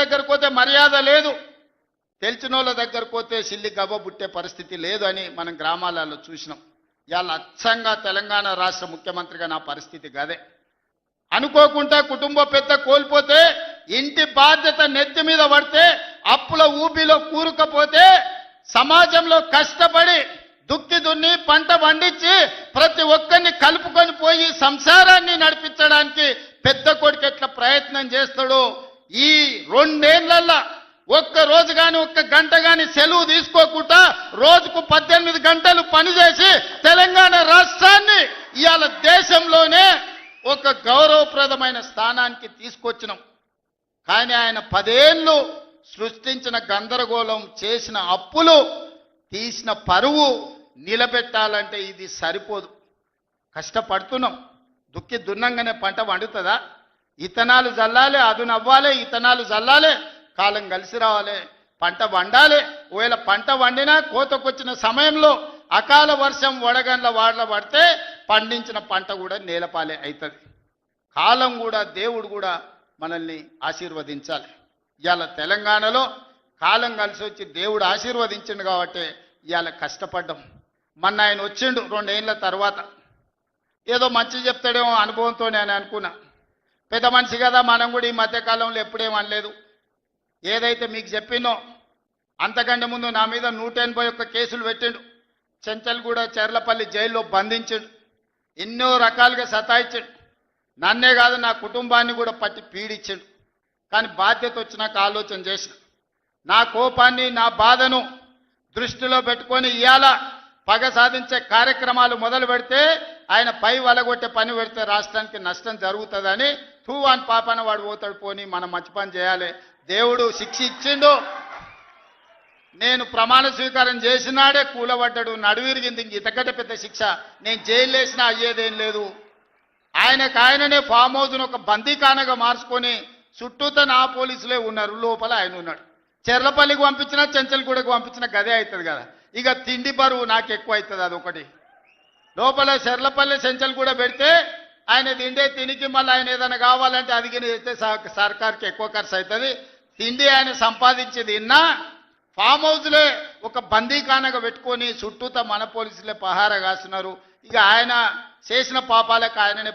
దగ్గరకు పోతే మర్యాద లేదు. తెలిసిన వాళ్ళ దగ్గరకు పోతే సిల్లి గవ్వ పుట్టే పరిస్థితి లేదు అని మనం గ్రామాలలో చూసినాం. ఇవాళ అచ్చంగా తెలంగాణ రాష్ట్ర ముఖ్యమంత్రిగా నా పరిస్థితి గదే. అనుకోకుండా కుటుంబ పెద్ద కోల్పోతే ఇంటి బాధ్యత నెత్తి మీద పడితే అప్పుల ఊపిలో కూరుకపోతే సమాజంలో కష్టపడి దుక్కి దున్ని పంట పండించి ప్రతి ఒక్కరిని కలుపుకొని పోయి సంసారాన్ని నడిపించడానికి పెద్ద కొడుకు ఎట్లా ప్రయత్నం చేస్తాడో ఈ రెండేళ్ళల్లా ఒక్క రోజు గాని ఒక్క గంట గాని సెలవు తీసుకోకుండా రోజుకు పద్దెనిమిది గంటలు పనిచేసి తెలంగాణ రాష్ట్రాన్ని ఇవాళ దేశంలోనే ఒక గౌరవప్రదమైన స్థానానికి తీసుకొచ్చినాం. కానీ ఆయన పదేళ్ళు సృష్టించిన గందరగోళం చేసిన అప్పులు తీసిన పరువు నిలబెట్టాలంటే ఇది సరిపోదు. కష్టపడుతున్నాం. దుక్కి దున్నంగానే పంట వండుతుందా? ఇతనాలు జల్లాలి అదు నవ్వాలి ఇతనాలు జల్లాలి కాలం కలిసి రావాలి పంట వండాలి. ఒకవేళ పంట వండినా కోతకొచ్చిన సమయంలో అకాల వర్షం వడగండ్ల వాడల పడితే పండించిన పంట కూడా నేలపాలే అవుతుంది కాలం కూడా దేవుడు కూడా మనల్ని ఆశీర్వదించాలి. ఇవాళ తెలంగాణలో కాలం కలిసి వచ్చి దేవుడు ఆశీర్వదించిండు కాబట్టి ఇవాళ కష్టపడ్డాం. మొన్న ఆయన వచ్చిండు రెండేళ్ళ తర్వాత. ఏదో మంచి చెప్తాడేమో అనుభవంతో నేను అనుకున్నా. పెద్ద మనిషి కదా మనం కూడా ఈ మధ్యకాలంలో ఎప్పుడేం అనలేదు. ఏదైతే మీకు చెప్పినో అంతకంటే ముందు నా మీద నూట ఎనభై ఒక్క కేసులు పెట్టిండు. చెంచల్గూడ చెర్లపల్లి జైల్లో బంధించిండు. ఎన్నో రకాలుగా సతాయించాడు. నన్నే కాదు నా కుటుంబాన్ని కూడా పట్టి పీడించాడు. కానీ బాధ్యత వచ్చినాక ఆలోచన చేసిన. నా కోపాన్ని నా బాధను దృష్టిలో పెట్టుకొని ఇవాళ పగ సాధించే కార్యక్రమాలు మొదలు పెడితే ఆయన పై వలగొట్టే పని పెడితే రాష్ట్రానికి నష్టం జరుగుతుందని టూ అని పాపన వాడు పోతాడు పోని మనం మంచి పని చేయాలి. దేవుడు శిక్ష ఇచ్చిండు నేను ప్రమాణ స్వీకారం చేసినాడే కూలబడ్డాడు నడువిరిగింది ఇంక పెద్ద శిక్ష. నేను జైలు వేసినా అయ్యేదేం లేదు. ఆయనకు ఆయననే ఫామ్ హౌస్ను ఒక బందీకానగా మార్చుకొని చుట్టూతో నా పోలీసులే ఉన్నారు. లోపల ఆయన ఉన్నాడు. చెర్లపల్లికి పంపించినా చెంచల్గూడకు పంపించినా గదే అవుతుంది కదా. ఇక తిండి బరువు నాకు ఎక్కువ అవుతుంది అదొకటి. లోపల చెర్లపల్లి చెంచల్ కూడా పెడితే ఆయన తిండే తినికి మళ్ళీ ఆయన ఏదైనా కావాలంటే అది చేస్తే సర్కార్కి ఎక్కువ ఖర్చు అవుతుంది. తిండి ఆయన సంపాదించి తిన్నా ఫామ్ హౌస్లే ఒక బందీఖానగా పెట్టుకొని చుట్టూతా మన పోలీసులే పహారా కాస్తున్నారు. ఇక ఆయన చేసిన పాపాలకు ఆయననే